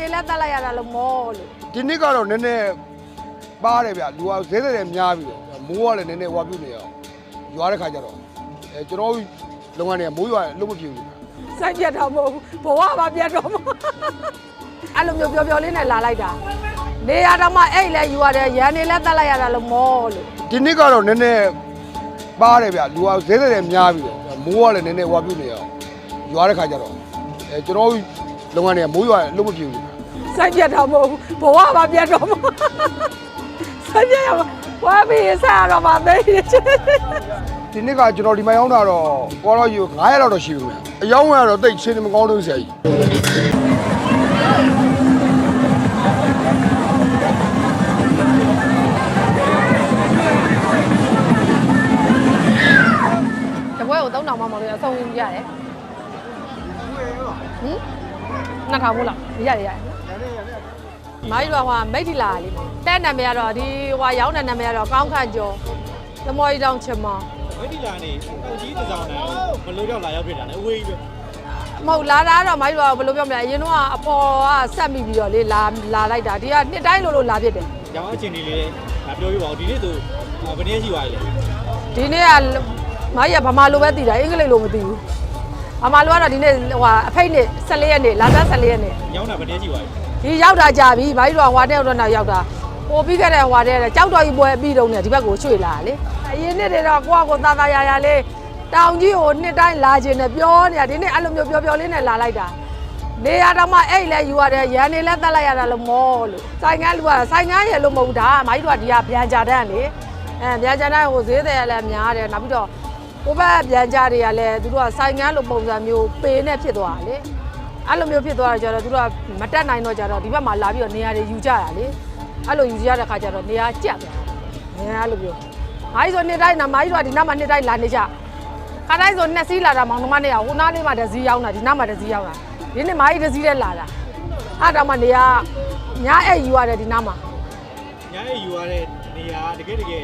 နေလက်တက်လိုက်ရတာလို့မောလို့ဒီနှစ်ကတော့နည်းနည်းပါတယ်ဗျလူကဈေးတယ်များပြီးတော့မိုးကလည်းနည်းနည်းဟွာပြုတ်နေအောင်ရွာတဲ့ခါကျတော့အဲကျွန်တော်လုပ်ငန်းတွေကမိုးရွာလုံးမဖြစ်ဘူးစိုက်ပြတ်တာမဟုတ်ဘူးဘဝပါပြတ်တော့မအဲ့လိုမျိုးပျော်ပျော်လေးနဲ့လာလိုက်တာနေရတော့မှအဲ့လဲယူရတယ်ရန်နေလက်တက်လိုက်ရတာလို့မောလို့ဒီနှစ်ကတော့နည်းနည်းပါတယ်ဗျလူကဈေးတယ်များပြီးတော့မိုးကလည်းနည်းနည်းဟွာပြုတ်နေအောင်ရွာတဲ့ခါကျတော့အဲကျွန်တော် လုပ်ငန်းတွေကမိုးရွာလုံးမဖြစ်ဘူးစိုက်ပြတ်တာမဟုတ်ဘူးဘဝပါပြတ်တော့မစိုက်ပြတ်ရမှာဝါပြီးစားရတော့မှသိတယ်ဒီနှစ်ကကျွန်တော်ဒီမှာရောက်တာတော့ပေါ်တော့ယူ900လောက်တော့ရှိပြီဗျအယောင်းကတော့တိတ်ချင်းမကောင်းလို့ဆရာကြီးတပွဲကို3000မှမလို့အဆုံးဝင်ပြရတယ်ဟင် နှစ်ထောင်မို့လားရရရမိုင်းတော့ဟိုမိတ်တီလာလေးတဲ့နာမည်ကတော့ဒီဟိုရောင်းတဲ့နာမည်ကတော့ကောင်းခန့်ကျော်သမော်ရီတောင်ချင်မဝိတိလာနေအကြီးတစ်စောင်းနဲ့ဘလို့ကြောက်လာရောက်ဖြစ်တာလေအဝေးကြီးပဲမဟုတ်လာတာတော့မိုင်းတော့ဘယ်လိုပြောမလဲအရင်တော့အဖော်ကဆက်မိပြီးတော့လေလာလာလိုက်တာဒီကနှစ်တိုင်းလို့လို့လာဖြစ်တယ်။ရောင်အချင်းလေးလေးငါပြောပြပါဦးဒီနေ့ဆိုဘယ်နည်းရှိသွားလဲဒီနေ့ကမိုင်းရဗမာလိုပဲတည်တာအင်္ဂလိပ်လိုမတည်ဘူး ဗမာလိုကတော့ဒီနေ့ဟိုအဖိတ်နေ့14ရက်နေ့လာသား14ရက်နေ့။ရောင်းတာဘယ်နည်းရှိသွားလဲဒီရောက်တာကြာပြီမိုင်းတော့ဟွာတဲ့တော့နောက်ရောက်တာပို့ပြီးခဲ့တဲ့ဟွာတဲ့ကြောက်တော်ကြီးပွဲပြီးတော့ねဒီဘက်ကိုရွှေ့လာလေအရင်နေ့တွေတော့ကိုယ့်အကိုသားသားရရလေးတောင်ကြီးကိုနှစ်တိုင်းလာခြင်းနဲ့ပြောနေတာဒီနေ့အဲ့လိုမျိုးပြောပြောလေးနဲ့လာလိုက်တာနေရတော့မှအဲ့လဲယူရတယ်ရန်နေလဲတက်လိုက်ရတာလို့မောလို့ဆိုင်ငန်းလူကဆိုင်ငန်းရလို့မဟုတ်ဘူးဒါကမိုင်းတို့ကဒီကဗျံကြတန်းလေအဲဗျံကြတန်းကိုဈေးတယ်လည်းများတယ်နောက်ပြီးတော့ ကိုဘက်ဗျံကြတွေကလည်းသူတို့ကဆိုင်ငန်းလိုပုံစံမျိုးပေးနေဖြစ်သွားတာလေအဲ့လိုမျိုးဖြစ်သွားတော့ကျတော့သူတို့ကမတက်နိုင်တော့ကြတော့ဒီဘက်မှာလာပြီးတော့နေရာတွေယူကြတာလေအဲ့လိုယူကြတဲ့ခါကျတော့နေရာကြက်သွားတယ်နေရာအဲ့လိုမျိုးမိုင်းဆိုနှစ်တိုင်းနာမိုင်းဆိုဒီနောက်မှာနှစ်တိုင်းလာနေကြခါတိုင်းဆိုနှစ်စီးလာတာမောင်နှမနဲ့ရဟိုနားလေးမှာတစ်စီးရောက်တာဒီနောက်မှာတစ်စီးရောက်တာဒီနေ့မိုင်းတစ်စီးနဲ့လာတာအဲ့တော့မှနေရာညာအဲ့ယူရတယ်ဒီနောက်မှာ။ညာရဲ့ယူရတဲ့နေရာတကယ်တကယ်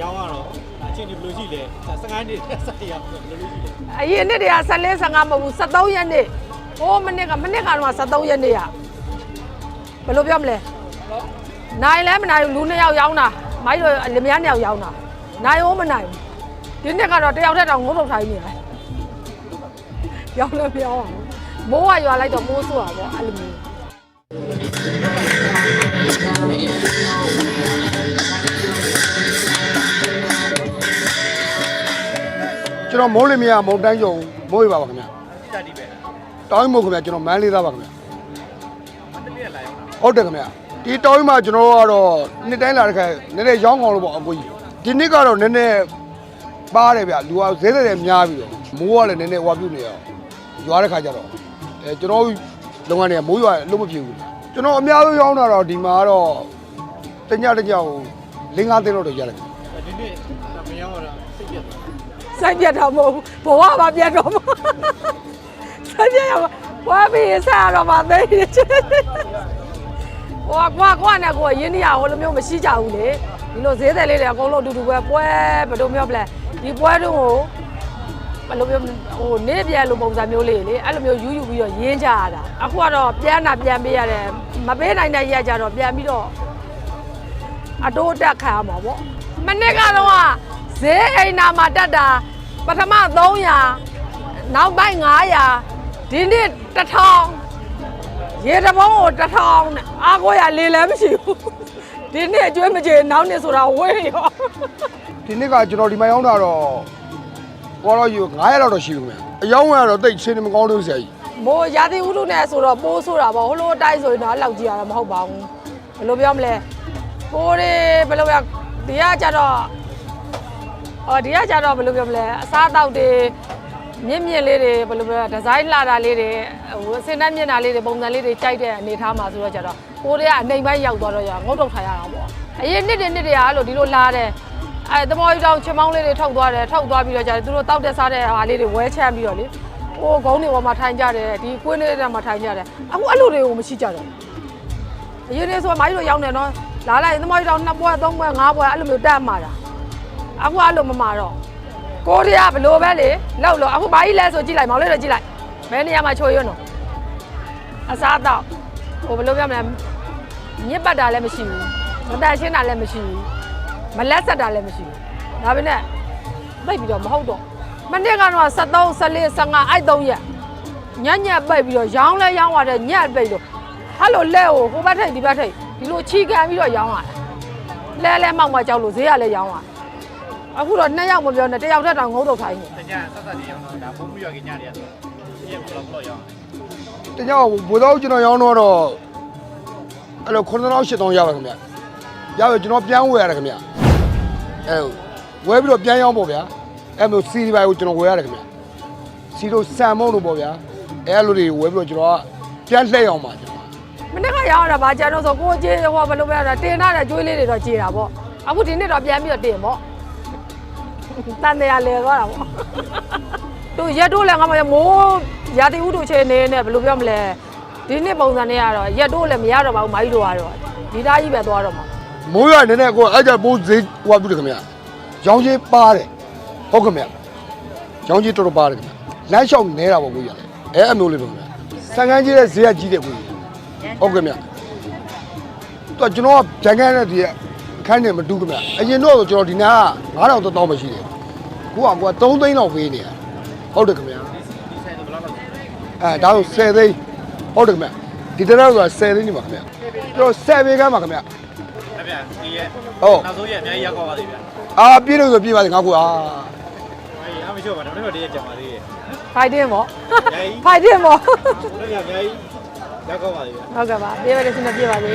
ရောင်းရတော့ အချင်းတွေဘယ်လိုရှိလဲ။15နှစ်ဆက်ရဘယ်လိုရှိလဲအရင်နှစ်တည်းက14 15မဟုတ်ဘူး73ရက်နေ့ဟိုမနစ်ကမနစ်ကတော့73ရက်နေ့ရဘယ်လိုပြောမလဲနိုင်လဲမနိုင်ဘူးလူနှစ်ယောက်ရောင်းတာမိုင်းတို့လင်မယားနှစ်ယောက်ရောင်းတာနိုင်ဦးမနိုင်ဘူးဒီနှစ်ကတော့တယောက်တည်းတော့ငုံထုတ်ထိုင်းနေတယ်ရောင်းလို့မရောင်းအောင်မိုးကရွာလိုက်တော့မိုးဆိုးတာပေါ့အဲ့လိုမျိုး ကျွန်တော်မိုးလင်းမြမုံတိုင်းကြုံမိုးရပါပါခင်ဗျ။တက်တိပဲ။တောင်းမို့ခင်ဗျကျွန်တော်မန်းလေးသားပါခင်ဗျမတလေးလာရောက်တာဟုတ်တယ်ခင်ဗျဒီတောင်းမှာကျွန်တော်ကတော့နှစ်တိုင်းလာတဲ့ခါနည်းနည်းရောင်းကောင်းလို့ပေါ့အကိုကြီးဒီနှစ်ကတော့နည်းနည်းပါတယ်ဗျလူကဈေးတယ်များပြီးတော့မိုးကလည်းနည်းနည်းဟွာပြုတ်နေအောင်ရွာတဲ့ခါကျတော့အဲကျွန်တော်လုပ်ငန်းတွေကမိုးရွာလုံးမဖြစ်ဘူးကျွန်တော်အများဆုံးရောင်းတာတော့ဒီမှာကတော့တညတညကို၄၅သိန်းလောက်တော့ရတယ်။ဒီနေ့ စိုက်ပြတ်တာမဟုတ်ဘူးဘဝပါပြတ်တော့မစိုက်ပြတ်ရမှာဝါပြီးစားရတော့မှသိတယ်ဟိုကွာကွာနဲ့ကိုရင်းနေရဟိုလိုမျိုးမရှိကြဘူးလေဒီလိုဈေးတယ်လေးတွေအကုန်လုံးအတူတူပဲပွဲဘယ်လိုမျိုးပလဲဒီပွဲတုန်းကိုဘယ်လိုမျိုးဟိုနေပြန်လိုပုံစံမျိုးလေးလေအဲ့လိုမျိုးယူယူပြီးတော့ရင်းကြရတာအခုကတော့ပြန်တာပြန်ပေးရတယ်မပေးနိုင်တဲ့ရက်ကြတော့ပြန်ပြီးတော့အတိုးတက်ခံရမှာပေါ့မနစ်ကတော့က ဈေးအိမ်နာမှာတက်တာပထမ300နောက်ပိုင်း900ဒီနေ့1000ရေတဘုံကိုတစ်ထောင်နဲ့အားကိုရလေလည်းမရှိဘူးဒီနေ့အကျွေးမကြေနောက်နေ့ဆိုတာဝေးရောဒီနှစ်ကကျွန်တော်ဒီမှာရောင်းတာတော့ပေါ်တော့ယူ900လောက်တော့ရှိပြီခင်ဗျအယောင်းကတော့တိတ်ချင်းမကောင်းလို့ဆရာကြီးမိုးရာသီဥတုနဲ့ဆိုတော့ပိုးဆိုတာပေါ့ဟိုလိုအတိုင်းဆိုရင်တော့အဲ့လောက်ကြည့်ရတာမဟုတ်ပါဘူးဘယ်လိုပြောမလဲပိုးတွေဘယ်လိုရဒီကကြတော့ အော်ဒီကကြတော့ဘယ်လိုပြောမလဲအစားအသောက်တွေမြင့်မြင့်လေးတွေဘယ်လိုပြောဒီဇိုင်းလာတာလေးတွေဟိုအစင်းတန်းမြင့်တာလေးတွေပုံစံလေးတွေကြိုက်တဲ့အနေထားမှာဆိုတော့ကြတော့ပိုးတွေကအနိုင်ပိုင်းရောက်သွားတော့ရငုတ်တုတ်ထားရတာပေါ့အရင်နှစ်တွေနှစ်တွေကအဲ့လိုဒီလိုလာတယ်အဲသမော်ကြီးတောင်ချင်မောင်းလေးတွေထုတ်သွားတယ်ထုတ်သွားပြီးတော့ကြတယ်သူတို့တောက်တဲ့စားတဲ့ဟာလေးတွေဝဲချမ်းပြီးတော့လေဟိုကုန်းတွေပေါ်မှာထိုင်ကြတယ်ဒီကွင်းလေးတွေမှာထိုင်ကြတယ်အခုအဲ့လိုတွေကိုမရှိကြတော့အရင်လေးဆိုမိုင်းတို့ရောက်နေတော့လာလိုက်သမောကြီးတော့နှစ်ပွဲသုံးပွဲငါးပွဲအဲ့လိုမျိုးတက်မှာတာ အခုအဲ့လိုမမှာတော့ကိုရီးယားဘလို့ပဲလေလောက်လို့အခုဘာကြီးလဲဆိုကြည့်လိုက်မောင်လေးတော့ကြည့်လိုက်ဘယ်နေရာမှာချိုရွန်းတော့အစားတော့ဟိုဘယ်လိုပြောမလဲညစ်ပတ်တာလည်းမရှိဘူးမတန်ရှင်းတာလည်းမရှိဘူးမလက်ဆက်တာလည်းမရှိဘူးဒါပေမဲ့ပိတ်ပြီးတော့မဟုတ်တော့မနေ့ကတော့73 14 15အဲ့3ရက်ညံ့ညက်ပိတ်ပြီးတော့ရောင်းလဲရောင်းရတဲ့ညက်ပိတ်လို့ဟာလိုလဲကိုဟိုဘက်ထိပ်ဒီဘက်ထိပ်ဒီလိုချီကန်ပြီးတော့ရောင်းရတာလဲလဲမောက်မကြောက်လို့ဈေးကလည်းရောင်းရ အခုတော့နှစ်ယောက်မပြောနဲ့တစ်ယောက်ထက်တောင်ငုံတော့ခိုင်းနေတညဆက်ဆက်နေအောင်တော့ဒါဘုံမှုရကညတွေဆိုဒီဘလော့ဘလော့ရအောင်တညောဘိုးတော်ကျွန်တော်ရောင်းတော့တော့အဲ့လို9000 8000ရပါခင်ဗျရပြီကျွန်တော်ပြန်ဝယ်ရတယ်ခင်ဗျအဲဝယ်ပြီးတော့ပြန်ရောင်းပေါ့ဗျာအဲ့လိုစီဒီဘိုင်ကိုကျွန်တော်ဝယ်ရတယ်ခင်ဗျစီတို့ဆန်မုံလို့ပေါ့ဗျာအဲ့လိုတွေဝယ်ပြီးတော့ကျွန်တော်ကပြန်လှည့်အောင်ပါကျွန်တော်မနေ့ကရောင်းရတာဗာကျန်တော့ဆိုကိုကြေးဟောဘယ်လိုပဲတာတင်ထားတဲ့ကျွေးလေးတွေတော့ကြေးတာပေါ့အခုဒီနေ့တော့ပြန်ပြီးတော့တင်ပေါ့ တန်တရားလဲသွားတာပေါ့တို့ရက်တို့လည်းငါမမိုးရာတီဥတို့ချေနေနဲ့ဘယ်လိုပြောမလဲဒီနေ့ပုံစံနဲ့ကတော့ရက်တို့လည်းမရတော့ပါဘူးမိုင်းတို့ကတော့ဒီသားကြီးပဲသွားတော့မှာမိုးရနေနေကိုအဲ့ကြဘိုးဈေးဟိုပြုတယ်ခင်ဗျရောင်းချင်းပါတယ်ဟုတ်ခင်ဗျရောင်းချင်းတော်တော်ပါတယ်ခင်ဗျလမ်းလျှောက်နေတာပေါ့ကိုကြီးရတယ်အဲ့အမျိုးလေးပေါ့ခင်ဗျစံကန်းကြီးတဲ့ဈေးကကြီးတယ်ကိုကြီးဟုတ်ခင်ဗျတော့ကျွန်တော်ကဂျန်ကန်နဲ့ဒီအ ခန်းနဲ့မတူခင်ဗျအရင်တော့ကျွန်တော်ဒီနားက9000တောင်းမှရှိတယ်ကိုကကိုက3သိန်းလောက်ပေးနေရဟုတ်တယ်ခင်ဗျဒီဆိုင်တော့ဘလော့လောက်အဲဒါဆို10သိန်းဟုတ်တယ်ခင်ဗျဒီတရက်ဆိုတာ10သိန်းနေပါခင်ဗျကျွန်တော်10ပေးကမ်းပါခင်ဗျအဲ့ဗျာဒီရဲ့ဟုတ်နောက်ဆုံးရက်အများကြီးရောက်သွားပါသေးဗျာအာပြည့်လို့ဆိုပြည့်ပါစေငါကူအာအေးအမရှိပါတော့တော့တရက်ကြံပါသေးရဲ့ဖိုက်တင်ပေါ့ရိုင်းဖိုက်တင်ပေါ့တို့ရအများကြီးရောက်သွားပါသေးဗျာဟုတ်ကဲ့ပါပြေးပါလေရှင်မပြေးပါလေ